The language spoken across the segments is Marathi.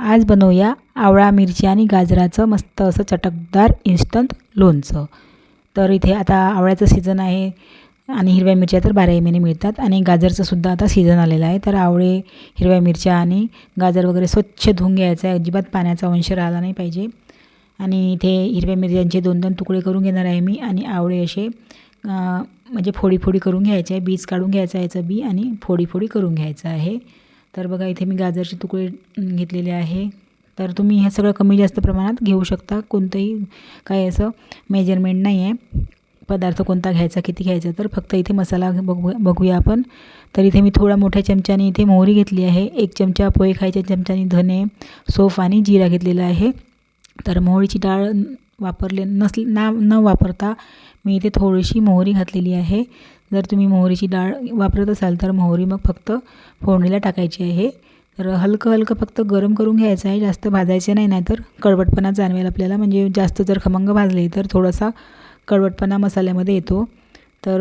आज बनवूया आवळा मिरची आणि गाजराचं मस्त असं चटकदार इन्स्टंट लोणचं. तर इथे आता आवळ्याचं सीझन आहे आणि हिरव्या मिरच्या तर बाराही महिने मिळतात आणि गाजरचं सुद्धा आता सीझन आलेलं आहे. तर आवळे हिरव्या मिरच्या आणि गाजर वगैरे स्वच्छ धुवून घ्यायचं आहे. अजिबात पाण्याचा अंश राहिला नाही पाहिजे. आणि इथे हिरव्या मिरच्यांचे दोन दोन तुकडे करून घेणार आहे मी आणि आवळे असे म्हणजे फोडी फोडी करून घ्यायचे आहे. बीज काढून घ्यायचं आहे याचं बी आणि फोडी फोडी करून घ्यायचं आहे. तर बघा इथे मी गाजरचे तुकडे घेतलेले आहे. तर तुम्ही हे सगळं कमी जास्त प्रमाणात घेऊ शकता. कोणतंही काही असं मेजरमेंट नाही आहे पदार्थ कोणता घ्यायचा किती घ्यायचा तर फक्त इथे मसाला बघू बघूया आपण. तर इथे मी थोडा मोठ्या चमच्याने इथे मोहरी घेतली आहे. एक चमचा पोहे खायच्या चमच्याने धने सोफ आणि जिरा घेतलेला आहे. तर मोहरीची डाळ वापरले नसली ना न वापरता मी इथे थोडीशी मोहरी घातलेली आहे. जर तुम्ही मोहरीची डाळ वापरत असाल तर मोहरी मग फक्त फोडणीला टाकायची आहे. तर हलकं हलकं फक्त गरम करून घ्यायचं आहे. जास्त भाजायचं नाही नाहीतर कडवटपणा जाणवेल आपल्याला. म्हणजे जास्त जर खमंग भाजले तर थोडासा कडवटपणा मसाल्यामध्ये येतो. तर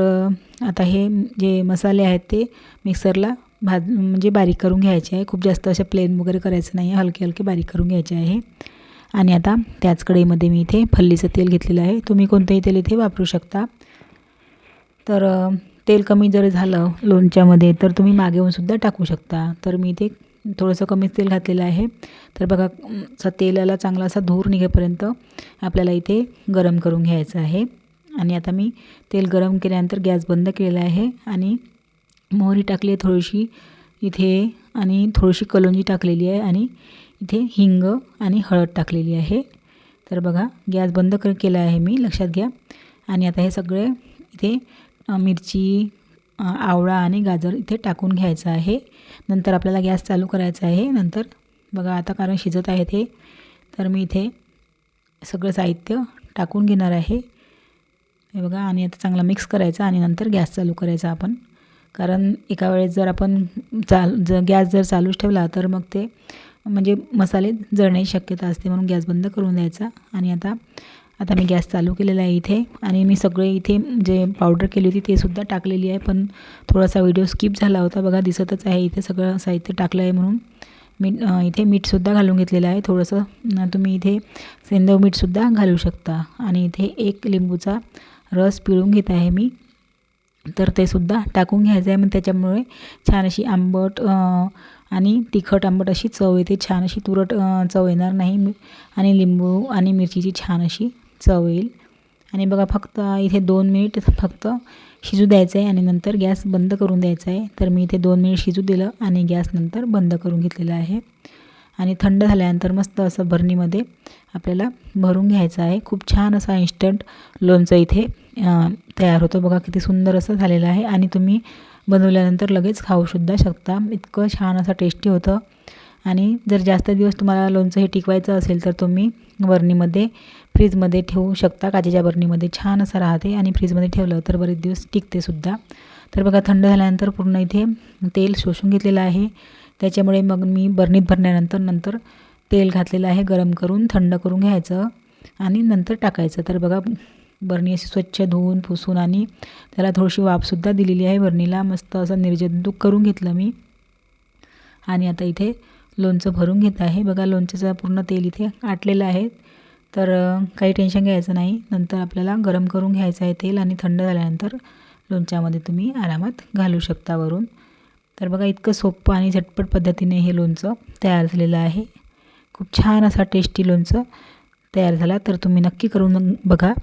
आता हे जे मसाले आहेत ते मिक्सरला भाज म्हणजे बारीक करून घ्यायचे आहे. खूप जास्त असे प्लेन वगैरे करायचं नाही आहे. हलके हलके बारीक करून घ्यायचे आहे. आणि आता त्याच कढईमध्ये मी इथे फल्लीचं तेल घेतलेलं आहे. तुम्ही कोणतंही तेल इथे वापरू शकता. तर तेल कमी जर झालं लोणच्यामध्ये तर तुम्ही मागेहून सुद्धा टाकू शकता. तर मी इथे थोडंसं कमीच तेल घातलेलं आहे. तर बघा सा तेलाला चांगला असा धूर निघेपर्यंत आपल्याला इथे गरम करून घ्यायचं आहे. आणि आता मी तेल गरम केल्यानंतर गॅस बंद केलेला आहे आणि मोहरी टाकली आहे थोडीशी इथे आणि थोडीशी कलोंजी टाकलेली आहे आणि इथे हिंग आणि हळद टाकलेली आहे. तर बघा गॅस बंद कर केला आहे मी लक्षात घ्या. आणि आता हे सगळे इथे मिरची आवळा आणि गाजर इथे टाकून घ्यायचं आहे. नंतर आपल्याला गॅस चालू करायचा आहे. नंतर बघा आता कारण शिजत आहे ते तर मी इथे सगळं साहित्य टाकून घेणार आहे. हे बघा आणि आता चांगला मिक्स करायचा आणि नंतर गॅस चालू करायचा आपण. कारण एका वेळेस जर आपण चाल जर गॅस जर चालूच ठेवला तर मग ते म्हणजे मसाले जळण्याची शक्यता असते म्हणून गॅस बंद करून द्यायचा. आणि आता आता मी गॅस चालू केलेला आहे इथे. आणि मी सगळे इथे जे पावडर केली होती ते सुद्धा टाकलेली आहे. पण थोडासा व्हिडिओ स्किप झाला होता. बघा दिसतच आहे. इथे सगळं साहित्य टाकलं आहे म्हणून. मीठ इथे मीठसुद्धा घालून घेतलेलं आहे. थोडंसं तुम्ही इथे सेंदव मीठसुद्धा घालू शकता. आणि इथे एक लिंबूचा रस पिळून घेत आहे मी. तर ते सुद्धा टाकून घ्यायचं आहे मग त्याच्यामुळे छान अशी आंबट आणि तिखट आंबट अशी चव येते. छान अशी तुरट चव येणार नाही. आणि लिंबू आणि मिरचीची छान अशी चव येईल. आणि बघा फक्त इथे दोन मिनिट फक्त शिजू द्यायचं आहे आणि नंतर गॅस बंद करून द्यायचा आहे तर मी इथे दोन मिनिट शिजू दिलं आणि गॅस नंतर बंद करून घेतलेलं आहे. आणि थंड झाल्यानंतर मस्त असं भरणीमध्ये आपल्याला भरून घ्यायचं आहे. खूप छान असा इन्स्टंट लोणचं इथे तयार होतं. बघा किती सुंदर असं झालेलं आहे आणि तुम्ही बनवल्यानंतर लगेच खाऊसुद्धा शकता. इतकं छान असं टेस्टी होतं. आणि जर जास्त दिवस तुम्हाला लोणचं हे टिकवायचं असेल तर तुम्ही बरणीमध्ये फ्रीजमध्ये ठेवू शकता. काचेच्या बरणीमध्ये छान असं राहते आणि फ्रीजमध्ये ठेवलं तर बरेच दिवस टिकतेसुद्धा तर बघा थंड झाल्यानंतर पूर्ण इथे तेल शोषून घेतलेलं आहे. त्याच्यामुळे मग मी बरणीत भरल्यानंतर नंतर तेल घातलेलं आहे गरम करून थंड करून घ्यायचं आणि नंतर टाकायचं. तर बघा बरणी अशी स्वच्छ धुवून पुसून आणि त्याला थोडीशी वाफसुद्धा दिलेली आहे बरणीला. मस्त असं निर्जंतुक करून घेतलं मी. आणि आता इथे लोणचं भरून घेत आहे. बघा लोणच्याचं पूर्ण तेल इथे आटलेलं आहे. तर काही टेन्शन घ्यायचं नाही. नंतर आपल्याला गरम करून घ्यायचं आहे तेल आणि थंड झाल्यानंतर लोणच्यामध्ये तुम्ही आरामात घालू शकता वरून. तर बघा इतकं सोपं आणि झटपट पद्धतीने हे लोणचं तयार झालेलं आहे. खूप छान असा टेस्टी लोणचं तयार झाला. तर तुम्ही नक्की करून बघा.